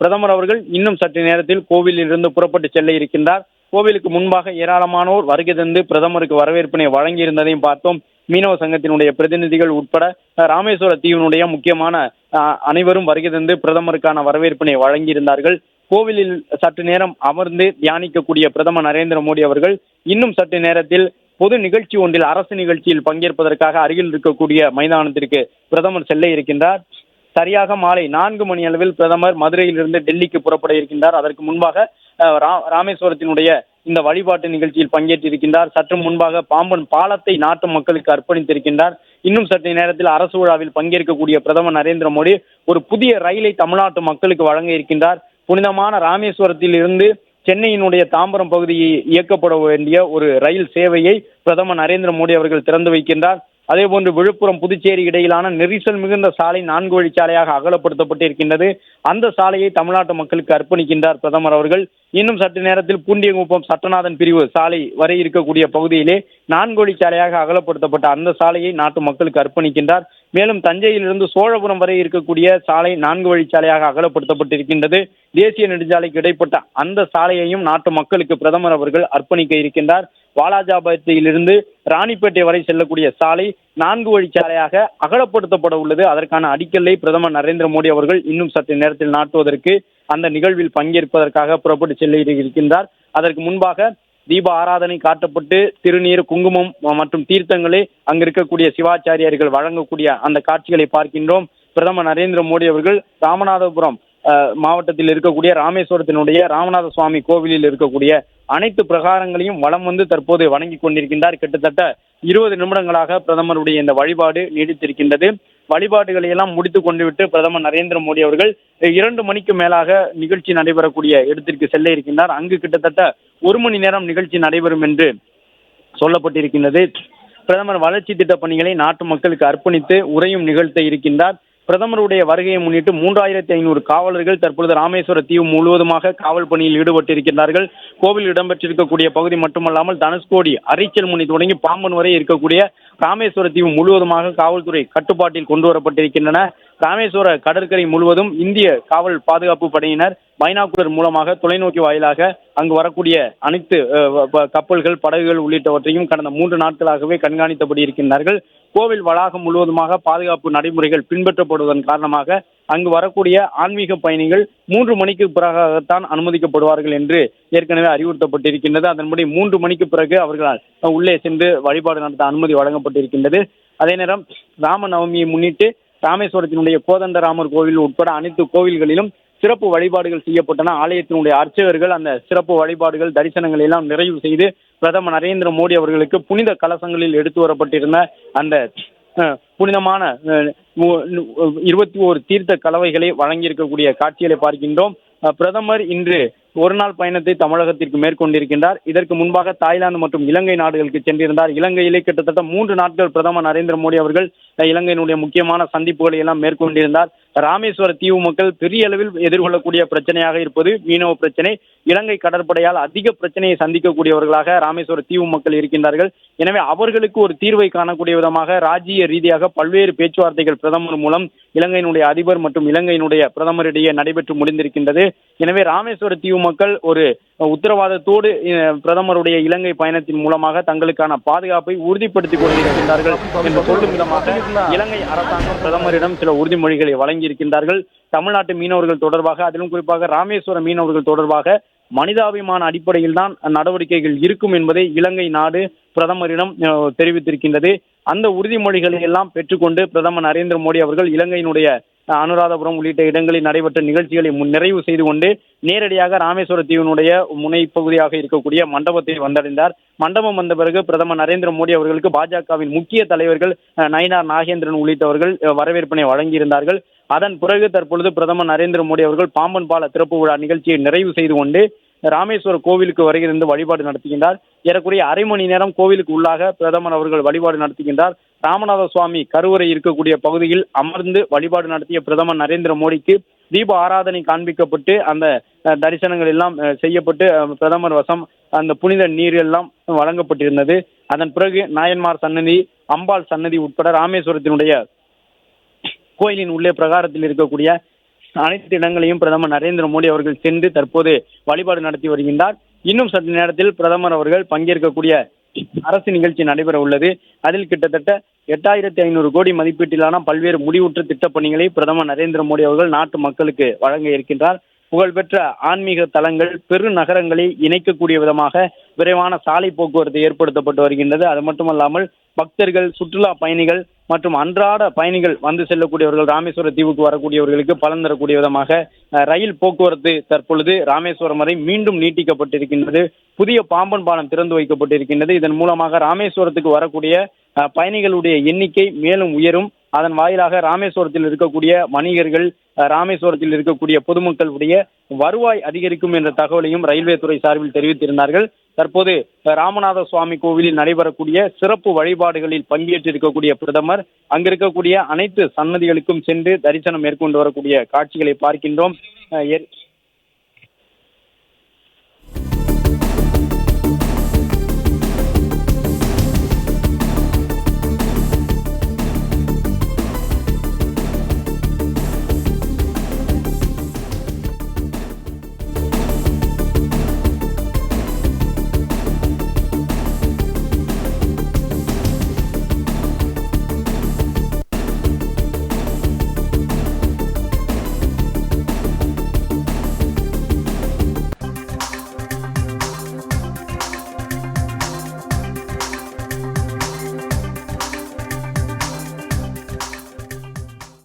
பிரதமர் அவர்கள் இன்னும் சற்று நேரத்தில் கோவிலில் இருந்து புறப்பட்டு செல்ல இருக்கின்றார். கோவிலுக்கு முன்பாக ஏராளமானோர் வருகை தந்து பிரதமருக்கு வரவேற்பினை வழங்கியிருந்ததையும் பார்த்தோம். மீனவ சங்கத்தினுடைய பிரதிநிதிகள் உட்பட ராமேஸ்வர தீவினுடைய முக்கியமான அனைவரும் வருகை தந்து பிரதமருக்கான வரவேற்பினை வழங்கியிருந்தார்கள். கோவிலில் சற்று நேரம் அமர்ந்து தியானிக்கக்கூடிய பிரதமர் நரேந்திர மோடி அவர்கள் இன்னும் சற்று நேரத்தில் பொது நிகழ்ச்சி ஒன்றில் அரசு நிகழ்ச்சியில் பங்கேற்பதற்காக அருகில் இருக்கக்கூடிய மைதானத்திற்கு பிரதமர் செல்ல இருக்கின்றார். சரியாக மாலை நான்கு மணி அளவில் பிரதமர் மதுரையிலிருந்து டெல்லிக்கு புறப்பட இருக்கின்றார். அதற்கு முன்பாக ராமேஸ்வரத்தினுடைய இந்த வழிபாட்டு நிகழ்ச்சியில் பங்கேற்றிருக்கின்றார் சற்று முன்பாக பாம்பன் பாலத்தை நாட்டு மக்களுக்கு அர்ப்பணித்திருக்கின்றார். இன்னும் சற்று நேரத்தில் அரசு விழாவில் பங்கேற்கக்கூடிய பிரதமர் நரேந்திர மோடி ஒரு புதிய ரயிலை தமிழ்நாட்டு மக்களுக்கு வழங்க இருக்கின்றார். புனிதமான ராமேஸ்வரத்தில் இருந்து சென்னையினுடைய தாம்பரம் பகுதியை இயக்கப்பட வேண்டிய ஒரு ரயில் சேவையை பிரதமர் நரேந்திர மோடி அவர்கள் திறந்து வைக்கின்றார். அதேபோன்று விழுப்புரம் புதுச்சேரி இடையிலான நெரிசல் மிகுந்த சாலை நான்கு வழிச்சாலையாக அகலப்படுத்தப்பட்டு இருக்கின்றது அந்த சாலையை தமிழ்நாட்டு மக்களுக்கு அர்ப்பணிக்கின்றார் பிரதமர் அவர்கள். இன்னும் சற்று நேரத்தில் பூண்டியங்குப்பம் சட்டநாதன் பிரிவு சாலை வரை இருக்கக்கூடிய பகுதியிலே நான்கு வழிச்சாலையாக அகலப்படுத்தப்பட்ட அந்த சாலையை நாட்டு மக்களுக்கு அர்ப்பணிக்கின்றார். மேலும் தஞ்சையிலிருந்து சோழபுரம் வரை இருக்கக்கூடிய சாலை நான்கு வழிச்சாலையாக அகலப்படுத்தப்பட்டிருக்கின்றது. தேசிய நெடுஞ்சாலைக்கு இடைப்பட்ட அந்த சாலையையும் நாட்டு மக்களுக்கு பிரதமர் அவர்கள் அர்ப்பணிக்க இருக்கின்றார். வாலாஜாபாத்திலிருந்து ராணிப்பேட்டை வரை செல்லக்கூடிய சாலை நான்கு வழிச்சாலையாக அகலப்படுத்தப்பட உள்ளது. அதற்கான அடிக்கல்லை பிரதமர் நரேந்திர மோடி அவர்கள் இன்னும் சற்று நேரத்தில் நாட்டுவதற்கு அந்த நிகழ்வில் பங்கேற்பதற்காக புறப்பட்டு செல்ல இருக்கின்றார். அதற்கு முன்பாக தீப ஆராதனை காட்டப்பட்டு திருநீர் குங்குமம் மற்றும் தீர்த்தங்களை அங்கு இருக்கக்கூடிய சிவாச்சாரியர்கள் வழங்கக்கூடிய அந்த காட்சிகளை பார்க்கின்றோம். பிரதமர் நரேந்திர மோடி அவர்கள் ராமநாதபுரம் அஹ், மாவட்டத்தில் இருக்கக்கூடிய ராமேஸ்வரத்தினுடைய ராமநாத சுவாமி கோவிலில் இருக்கக்கூடிய அனைத்து பிரகாரங்களையும் வளம் வந்து தற்போது வணங்கி கொண்டிருக்கின்றார். கிட்டத்தட்ட இருபது நிமிடங்களாக பிரதமருடைய இந்த வழிபாடு நீடித்திருக்கின்றது. வழிபாடுகளை எல்லாம் முடித்து கொண்டு விட்டு பிரதமர் நரேந்திர மோடி அவர்கள் இரண்டு மணிக்கு மேலாக நிகழ்ச்சி நடைபெறக்கூடிய இடத்திற்கு செல்ல இருக்கின்றார். அங்கு கிட்டத்தட்ட ஒரு மணி நேரம் நிகழ்ச்சி நடைபெறும் என்று சொல்லப்பட்டிருக்கின்றது. பிரதமர் வளர்ச்சி திட்ட பணிகளை நாட்டு மக்களுக்கு அர்ப்பணித்து உரையும் நிகழ்த்த இருக்கின்றார். பிரதமருடைய வருகையை முன்னிட்டு மூன்றாயிரத்தி ஐநூறு காவலர்கள் தற்பொழுது ராமேஸ்வர தீவு முழுவதுமாக காவல் பணியில் ஈடுபட்டிருக்கின்றார்கள். கோவில் இடம்பெற்றிருக்கக்கூடிய பகுதி மட்டுமல்லாமல் தனுஷ்கோடி அரிச்சல் முனை தொடங்கி பாம்பன் வரை இருக்கக்கூடிய ராமேஸ்வர தீவு முழுவதுமாக காவல்துறை கட்டுப்பாட்டில் கொண்டு வரப்பட்டிருக்கின்றன. ராமேஸ்வர கடற்கரை முழுவதும் இந்திய காவல் பாதுகாப்பு படையினர் பைனாக்குலர் மூலமாக தொலைநோக்கி வாயிலாக அங்கு வரக்கூடிய அனைத்து கப்பல்கள் படகுகள் உள்ளிட்டவற்றையும் கடந்த மூன்று நாட்களாகவே கண்காணித்தபடி இருக்கின்றார்கள். கோவில் வளாகம் முழுவதுமாக பாதுகாப்பு நடைமுறைகள் பின்பற்றப்படுவதன் காரணமாக அங்கு வரக்கூடிய ஆன்மீக பயணிகள் மூன்று மணிக்கு பிறகாகத்தான் அனுமதிக்கப்படுவார்கள் என்று ஏற்கனவே அறிவுறுத்தப்பட்டிருக்கின்றது. அதன்படி மூன்று மணிக்கு பிறகு அவர்களால் உள்ளே சென்று வழிபாடு நடத்த அனுமதி வழங்கப்பட்டிருக்கின்றது. அதே நேரம் ராம நவமியை முன்னிட்டு ராமேஸ்வரத்தினுடைய கோதண்டராமர் கோவில் உட்பட அனைத்து கோவில்களிலும் சிறப்பு வழிபாடுகள் செய்யப்பட்டன. ஆலயத்தினுடைய அர்ச்சகர்கள் அந்த சிறப்பு வழிபாடுகள் தரிசனங்களை எல்லாம் நிறைவு செய்து பிரதமர் நரேந்திர மோடி அவர்களுக்கு புனித கலசங்களில் எடுத்து வரப்பட்டிருந்த அந்த அஹ், புனிதமான அஹ், இருபத்தி ஓரு தீர்த்த கலவைகளை வழங்கியிருக்கக்கூடிய காட்சிகளை பார்க்கின்றோம். பிரதமர் இன்று ஒரு நாள் பயணத்தை தமிழகத்திற்கு மேற்கொண்டிருக்கின்றார். இதற்கு முன்பாக தாய்லாந்து மற்றும் இலங்கை நாடுகளுக்கு சென்றிருந்தார். இலங்கையிலே கிட்டத்தட்ட மூன்று நாட்கள் பிரதமர் நரேந்திர மோடி அவர்கள் இலங்கையினுடைய முக்கியமான சந்திப்புகளை எல்லாம் மேற்கொண்டிருந்தார். ராமேஸ்வர தீவு மக்கள் பெரிய அளவில் எதிர்கொள்ளக்கூடிய பிரச்சனையாக இருப்பது மீனவ பிரச்சனை. இலங்கை கடற்படையால் அதிக பிரச்சனையை சந்திக்கக்கூடியவர்களாக ராமேஸ்வர தீவு மக்கள் இருக்கின்றார்கள். எனவே அவர்களுக்கு ஒரு தீர்வை காணக்கூடிய விதமாக ராஜ்ய ரீதியாக பல்வேறு பேச்சுவார்த்தைகள் பிரதமர் மூலம் இலங்கையினுடைய அதிபர் மற்றும் இலங்கையினுடைய பிரதமரிடையே நடைபெற்று முடிந்திருக்கின்றது. எனவே ராமேஸ்வர தீவு மக்கள் ஒரு உத்தரவாதத்தோடு பிரதமருடைய இலங்கை பயணத்தின் மூலமாக தங்களுக்கான பாதுகாப்பை உறுதிப்படுத்திக் கொண்டிருக்கின்றார்கள் என்று சொல்லும் விதமாக இலங்கை அரசாங்கம் பிரதமரிடம் சில உறுதிமொழிகளை வழங்கியிருக்கின்றார்கள். தமிழ்நாட்டு மீனவர்கள் தொடர்பாக அதிலும் குறிப்பாக ராமேஸ்வர மீனவர்கள் தொடர்பாக மனிதாபிமான அடிப்படையில் தான் நடவடிக்கைகள் இருக்கும் என்பதை இலங்கை நாடு பிரதமரிடம் தெரிவித்திருக்கின்றது. அந்த உறுதிமொழிகளை எல்லாம் பெற்றுக்கொண்டு பிரதமர் நரேந்திர மோடி அவர்கள் இலங்கையினுடைய அனுராதபுரம் உள்ளிட்ட இடங்களில் நடைபெற்ற நிகழ்ச்சிகளை முன் நிறைவு செய்து கொண்டு நேரடியாக ராமேஸ்வர தீவினுடைய முனை பகுதியாக இருக்கக்கூடிய மண்டபத்தை வந்தடைந்தார். மண்டபம் வந்த பிறகு பிரதமர் நரேந்திர மோடி அவர்களுக்கு பாஜகவின் முக்கிய தலைவர்கள் அஹ், நயினார் நாகேந்திரன் உள்ளிட்டவர்கள் வரவேற்பினை வழங்கியிருந்தார்கள். அதன் பிறகு தற்பொழுது பிரதமர் நரேந்திர மோடி அவர்கள் பாம்பன் பால திறப்பு விழா நிகழ்ச்சியை நிறைவு செய்து கொண்டு ராமேஸ்வர கோவிலுக்கு வருகிறது வழிபாடு நடத்துகின்றார். ஏறக்குறைய அரை மணி நேரம் கோவிலுக்கு உள்ளாக பிரதமர் அவர்கள் வழிபாடு நடத்துகின்றார். ராமநாத சுவாமி கருவறை இருக்கக்கூடிய பகுதியில் அமர்ந்து வழிபாடு நடத்திய பிரதமர் நரேந்திர மோடிக்கு தீப ஆராதனை காண்பிக்கப்பட்டு அந்த தரிசனங்கள் எல்லாம் செய்யப்பட்டு பிரதமர் வசம் அந்த புனித நீர் எல்லாம் வழங்கப்பட்டிருந்தது. அதன் பிறகு நாயன்மார் சன்னதி அம்பாள் சன்னதி உட்பட ராமேஸ்வரத்தினுடைய கோயிலின் உள்ளே பிரகாரத்தில் இருக்கக்கூடிய அனைத்து இடங்களையும் பிரதமர் நரேந்திர மோடி அவர்கள் சென்று தற்போது வழிபாடு நடத்தி வருகின்றார். இன்னும் சற்று நேரத்தில் பிரதமர் அவர்கள் பங்கேற்கக்கூடிய அரசு நிகழ்ச்சி நடைபெற உள்ளது. அதில் கிட்டத்தட்ட எட்டாயிரத்தி ஐநூறு கோடி மதிப்பீட்டிலான பல்வேறு முடிவுற்ற திட்டப் பணிகளை பிரதமர் நரேந்திர மோடி அவர்கள் நாட்டு மக்களுக்கு வழங்க இருக்கின்றார். புகழ்பெற்ற ஆன்மீக தலங்கள் பெரு நகரங்களை இணைக்கக்கூடிய விதமாக விரைவான சாலை போக்குவரத்து ஏற்படுத்தப்பட்டு வருகின்றது. அது மட்டுமல்லாமல் பக்தர்கள் சுற்றுலா பயணிகள் மற்றும் அன்றாட பயணிகள் வந்து செல்லக்கூடியவர்கள் ராமேஸ்வர தீவுக்கு வரக்கூடியவர்களுக்கு பலன் தரக்கூடிய விதமாக அஹ், ரயில் போக்குவரத்து தற்பொழுது ராமேஸ்வரம் வரை மீண்டும் நீட்டிக்கப்பட்டிருக்கின்றது. புதிய பாம்பன் பாலம் திறந்து வைக்கப்பட்டிருக்கின்றது. இதன் மூலமாக ராமேஸ்வரத்துக்கு வரக்கூடிய அஹ், பயணிகளுடைய எண்ணிக்கை மேலும் உயரும். அதன் வாயிலாக ராமேஸ்வரத்தில் இருக்கக்கூடிய வணிகர்கள் ராமேஸ்வரத்தில் இருக்கக்கூடிய பொதுமக்களுடைய வருவாய் அதிகரிக்கும் என்ற தகவலையும் ரயில்வே துறை சார்பில் தெரிவித்திருந்தார்கள். தற்போது ராமநாத சுவாமி கோவிலில் நடைபெறக்கூடிய சிறப்பு வழிபாடுகளில் பங்கேற்றிருக்கக்கூடிய பிரதமர் அங்கிருக்கக்கூடிய அனைத்து சன்னதிகளுக்கும் சென்று தரிசனம் மேற்கொண்டு வரக்கூடிய காட்சிகளை பார்க்கின்றோம். அஹ்,